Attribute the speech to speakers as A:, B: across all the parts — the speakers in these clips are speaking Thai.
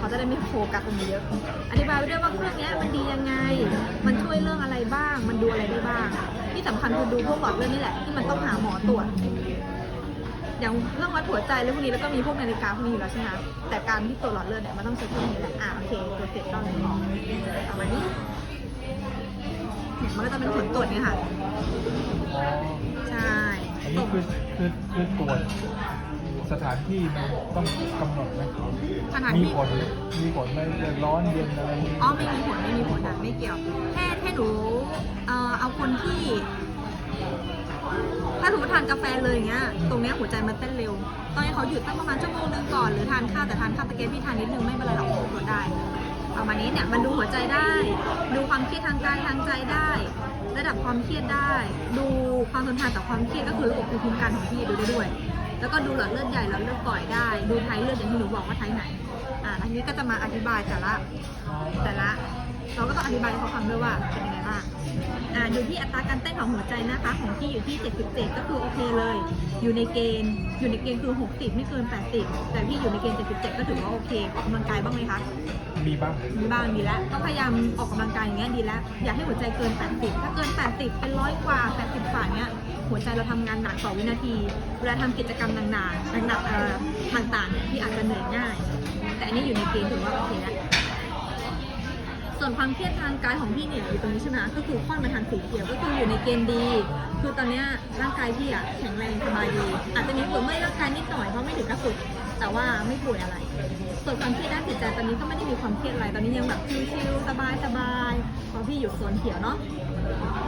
A: เขาจะได้ไม่โฟกัสตรงนี้เยอะ อธิบายไปด้วยว่าเครื่องนี้มันดียังไง มันช่วยเรื่องอะไรบ้าง มันดูอะไรได้บ้าง ที่สำคัญคือดูพวกหลอดเลือดนี่แหละที่มันต้องหาหมอตรวจ อย่างเรื่องวัดหัวใจแล้วพวกนี้แล้วก็มีพวกนาฬิกาพวกนี้อยู่แล้วใช่ไหมแต่การที่ตรวจหลอดเลือดเนี่ยมันต้องใช้เครื่องนี้แหละอะโอเคตัวเสร็จต้องออกประมาณนี้เนี่ยมันก็จะเป็นผลตรวจเนี่ยค่ะ ใช่
B: อันนี้คือคือคือตรวจ สถานที่มันต้องกำหนดไหม
A: ขนาด
B: มี
A: ที่
B: ผลมีผลไหมร้อนเย็นอะไรนี้
A: อ๋อไม่มีผลไม่มีผลนะไม่เกี่ยว แค่แค่หนูเอ่อเอาคนที่ ถ้าสมมติทานกาแฟเลยอย่างเงี้ย ตรงเนี้ยหัวใจมันเต้นเร็ว ตอนนี้เขาหยุดตั้งประมาณชั่วโมงนึงก่อนหรือทานข้าวแต่ทานข้าวตะเกียบพี่ทานนิดนึงไม่เป็นไรหรอกตรวจได้ประมาณนี้เนี่ยมันดูหัวใจได้ ดูความเครียดทางกายทางใจได้ ระดับความเครียดได้ ดูความทนทานต่อความเครียดก็คือระบบภูมิคุ้มกันของพี่ดูได้ด้วย แล้วก็ดูหลอดเลือดใหญ่หลอดเลือดปล่อยได้ ดูไทเลือดอย่างที่หนูบอกว่าไทไหน อ่าอันนี้ก็จะมาอธิบายแต่ละแต่ละ ธิบายให้เขาฟังด้วยว่าเป็นยังไงบ้างอ่าอยู่ที่อัตราการเต้นของหัวใจนะคะ ของพี่อยู่ที่ 77 ก็คือโอเคเลย อยู่ในเกณฑ์อยู่ในเกณฑ์คือ 60 ไม่เกิน 80 แต่พี่อยู่ในเกณฑ์ 77 ก็ถือว่าโอเคออกกำลังกายบ้างไหมคะ
B: มีบ้าง
A: มีบ้างดีแล้วก็พยายามออกกำลังกายอย่างเงี้ยดีแล้ว อยากให้หัวใจเกิน 80 ถ้าเกิน 80 เป็นร้อยกว่า 80กว่าเนี้ยหัวใจเราทำงานหนักต่อวินาที เวลาทำกิจกรรมหนักๆหนักๆเอ่อต่างๆเนี่ยที่อาจจะเหนื่อยง่าย แต่อันนี้อยู่ในเกณฑ์ถือว่าโอเคแล้ว ส่วนความเครียดทางกายของพี่เนี่ยอยู่ตรงนี้ใช่ไหมก็คือค่อนมาทางสีเขียวก็คืออยู่ในเกณฑ์ดี คือตอนเนี้ยร่างกายพี่อะแข็งแรงสบายดี อาจจะมีปวดเมื่อยร่างกายนิดหน่อยเพราะไม่ถึงกระสุด แต่ว่าไม่ป่วยอะไร ส่วนความเครียดด้านจิตใจตอนนี้ก็ไม่ได้มีความเครียดอะไร ตอนนี้ยังแบบชิลๆสบายๆเพราะพี่อยู่โซนเขียวเนาะ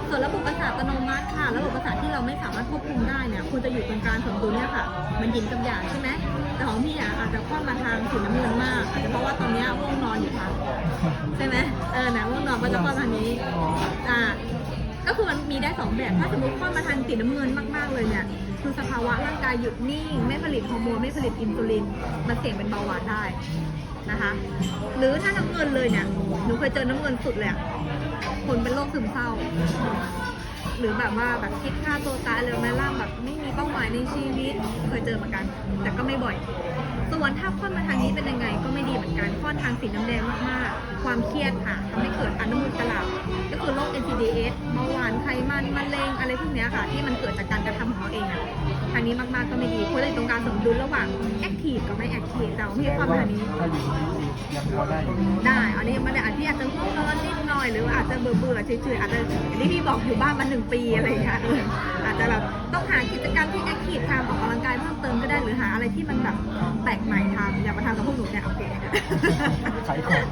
A: ส่วนระบบประสาทอัตโนมัติค่ะ ระบบประสาทที่เราไม่สามารถควบคุมได้เนี่ยควรจะอยู่ตรงกลางของตัวเนี่ยค่ะ มันยินกับอย่างใช่ไหมแต่ของพี่อะอาจจะคว่ำมาทางสีน้ำเงินมากอาจจะเพราะว่าตอนเนี้ยง่วงนอนอยู่ค่ะใช่ไหมเออหนะง่วงนอนก็จะคว่ำทางนี้อ่าก็คือมันมีได้สองแบบ ถ้าสมมติคว่ำมาทางสีน้ำเงินมากๆเลยเนี่ยคือสภาวะร่างกายหยุดนิ่ง ไม่ผลิตฮอร์โมนไม่ผลิตอินซูลินมันเสี่ยงเป็นเบาหวานได้นะคะ หรือถ้าน้ำเงินเลยเนี่ยหนูเคยเจอน้ำเงินสุดเลย คนเป็นโรคซึมเศร้า หรือแบบว่าแบบคิดฆ่าตัวตายเลยแม้ร่างแบบไม่มีเป้าหมายในชีวิตเคยเจอเหมือนกัน แต่ก็ไม่บ่อย ส่วนถ้าค่อนมาทางนี้เป็นยังไงก็ไม่ดีเหมือนกันค่อนทางสีน้ำแดงมากๆ ความเครียดค่ะทำให้เกิดอนุมูลกลาก็คือโรค NCDs เบาหวานไขมันมะเร็งอะไรพวกเนี้ยค่ะ ที่มันเกิดจากการกระทำของเราเองอะทางนี้มากๆก็ไม่ดีควรจะอยู่ตรงกลางสมดุลระหว่างแอคทีฟกับไม่แอคทีฟแต่ว่าพี่ความทางนี้
B: ถ้าอยู่ที่นี่ยังพอได้อยู่
A: ได้ อันนี้มันอาจจะอาจจะง่วงนอนนิดหน่ อยหรือว่าอาจจะเบื่อเบื่อๆเฉยๆอาจจะอย่างที่พี่บอกอยู่บ้านมาหนึ่งปีอะไรอย่างเงี้ยเอออาจจะแบบต้องหากิจกรรมที่แอคทีฟทำออกกำลังกายเพิ่มเติมก็ได้หรือหาอะไรที่มันแบบแปลกใหม่ทำอย่ามาทำกับพวกหนูเนี่ยโอเค
B: ขายของ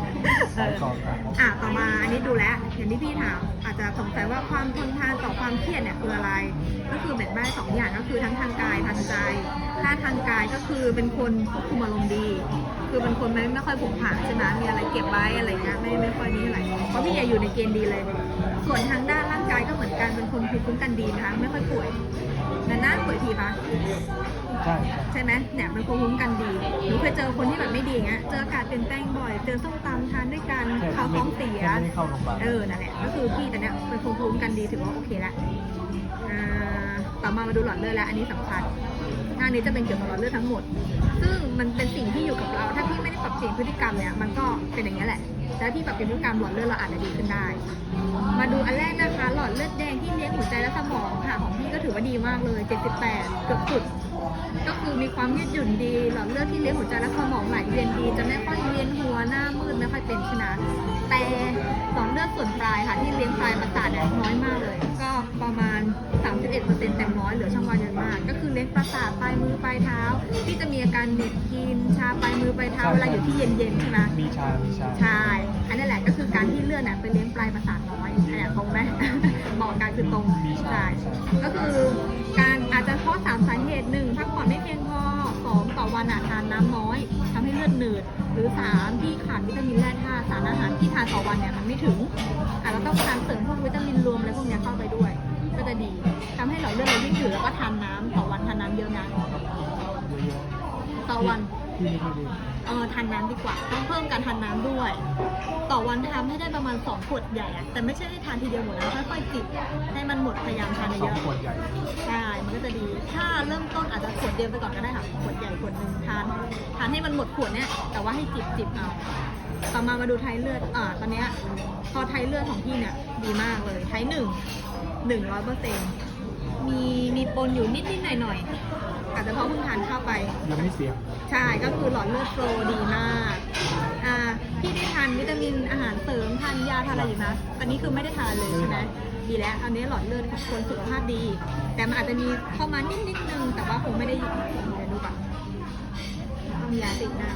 B: ขายของอะ
A: อะต่อมาอันนี้ดูแลวอย่างที่พี่ถามอาจจะสงสัยว่าความทนทานต่อความเครียดเนี่ยคืออะไรก็ คือแบ่งได้สองอย่างก็คือทั้งทางกายทางใจ ถ้าทางกายก็คือเป็นคนควบคุมอารมณ์ดี คือเป็นคนไม่ไม่ค่อยผงผางใช่ไหมมีอะไรเก็บไว้อะไรเงี้ยไม่ไม่ค่อยนี่เท่าไหร่เพราะพี่อย่าอยู่ในเกณฑ์ดีเลย ส่วนทางด้านร่างกายก็เหมือนกันเป็นคนภูมิคุ้มกันดีนะคะไม่ค่อยป่วยนานๆป่วยทีปะ
B: ใช่ใช่
A: ใช่ไหมเนี่ยเป็นภูมิคุ้มกันดีหนูเคยเจอคนที่แบบไม่ดีอย่างเงี้ยเจออากาศเปลี่ยนแปลงบ่อย เจอส้มตำทานด้วยกัน
B: แค่
A: เขาท้องเสีย
B: แค่ไม่ได้เข้าโรงพยาบาล
A: เออนั่นแหละก็คือพี่แต่เนี้ยเป็นภูมิคุ้มกันดีถือว่าโอเคแล้วอ่า ต่อมามาดูหลอดเลือดแล้วอันนี้สำคัญงานนี้จะเป็นเกี่ยวกับหลอดเลือดทั้งหมด ซึ่งมันเป็นสิ่งที่อยู่กับเรา ถ้าพี่ไม่ได้ปรับเปลี่ยนพฤติกรรมเนี่ยมันก็เป็นอย่างนี้แหละแต่ถ้าพี่ปรับเปลี่ยนพฤติกรรมหลอดเลือดเราอาจจะดีขึ้นได้ มาดูอันแรกนะคะ หลอดเลือดแดงที่เลี้ยงหัวใจและสมองค่ะของพี่ก็ถือว่าดีมากเลย 78 เกือบสุด ก็คือมีความยืดหยุ่นดี หลอดเลือดที่เลี้ยงหัวใจและสมองไหลเวียนดีจะไม่ค่อย วียนหัวหน้ามืดไม่ค่อยเป็นใช่ไหมแต่หลอดเลือดส่วนปลายค่ะที่เลี้ยงปลายประสาทเนี่ยน้อยมากเลย ก็ประมาณ 31%แต่น้อยเหลือช่องว่างเยอะมาก ก็คือเลี้ยงประสาทปลายมือปลายเท้า ที่จะมีอาการเหน็บกินชาปลายมือปลายเท้าเวลาอยู่ที่เย็นๆใช่ไหม
B: มีชามีชา
A: ใช่อันนี้แหละก็คือการที่เลือดน่ะไปเลี้ยงปลายประสาทน้อยอันเนี้ยตรงไหมบอกการคือตรง
B: มีชา
A: ใช่ก็คือการอาจจะเพราะสามสาเหตุหนึ่งพักผ่อนไม่เพียงพอสองต่อวันอะทานน้ำน้อยทำให้เลือดหนืด หรือสารที่ขาดวิตามินแร่ธาตุสารอาหารที่ทานต่อวันเนี่ยมันไม่ถึงอาจจะต้องการเสริมพวกวิตามินรวมอะไรพวกนี้เข้าไปด้วย ก็จะดีทำให้หลอดเลือดเราวิ่งอยู่แล้วก็ทานน้ำต่อวันทานน้ำเยอะนะต่อวัน
B: ที่ไม่ค่อยดี
A: เออทานน้ำดีกว่า ต้องเพิ่มการทานน้ำด้วย ต่อวันทำให้ได้ประมาณ2ขวดใหญ่อะแต่ไม่ใช่ให้ทานทีเดียวหมดนะค่อยๆจิบให้มันหมดพยายามทาน
B: ส
A: เย
B: อง
A: อะ
B: ขวดใหญ่
A: ๆใช่มันก็จะดี ถ้าเริ่มต้นอาจจะขวดเดียวไปก่อนก็ได้ค่ะขวดใหญ่ขวดหนึ่งทานทานให้มันหมดขวดเนี้ยแต่ว่าให้จิบจิบเอาต่อมามาดูไทยเลือดอ่าตอนเนี้ยพอไทยเลือดของพี่เนี่ยดีมากเลยไทยหนึ่งหนึ่งร้อยเปอร์เซ็นต์มีมีปนอยู่นิดนิดหน่อยหน่อยๆ อาจจะเพราะเพิ่งทานเข้าไป
B: ยังไม่เสีย
A: ใช่ก็คือหลอดเลือดโฟลว์ดีมากอ่าพี่ได้ทานวิตามินอาหารเสริมทานยาทานอะไรอยู่นะตอนนี้คือไม่ได้ทานเลยใช่ไหมดีแล้ว อันนี้หลอดเลือดของคนสุขภาพดี แต่มันอาจจะมีเข้ามานิดนิดนึงแต่ว่าคงไม่ได้เดี๋ยวดูก่อนต้องยาติดหน้า